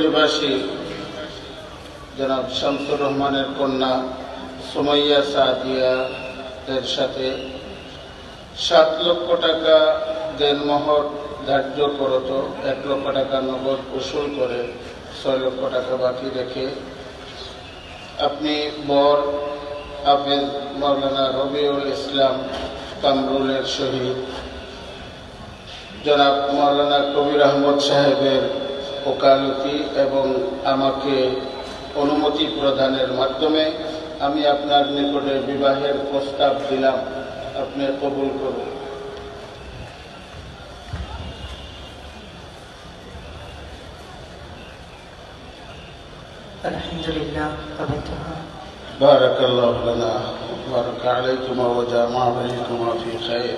নিবাসী জনাব শামসুর রহমানের কন্যা সুমাইয়া সাদিয়া এর সাথে সাত লক্ষ টাকা দেনমোহর ধার্য করত, এক লক্ষ টাকা নগদ উসুল করে ছয় লক্ষ টাকা বাকি রেখে আপনি বর হাফেজ মৌলানা রবিউল ইসলাম কামরুলের শহীদ। জনাব মৌলানা কবির আহমদ সাহেবের ওকালতি এবং আমাকে অনুমতি প্রদানের মাধ্যমে আমি আপনার নিকটে বিবাহের প্রস্তাব দিলাম আপনি কবুল করুন الحمد لله قبلتها بارك الله لنا بارك عليكما وجامع بينكما في خير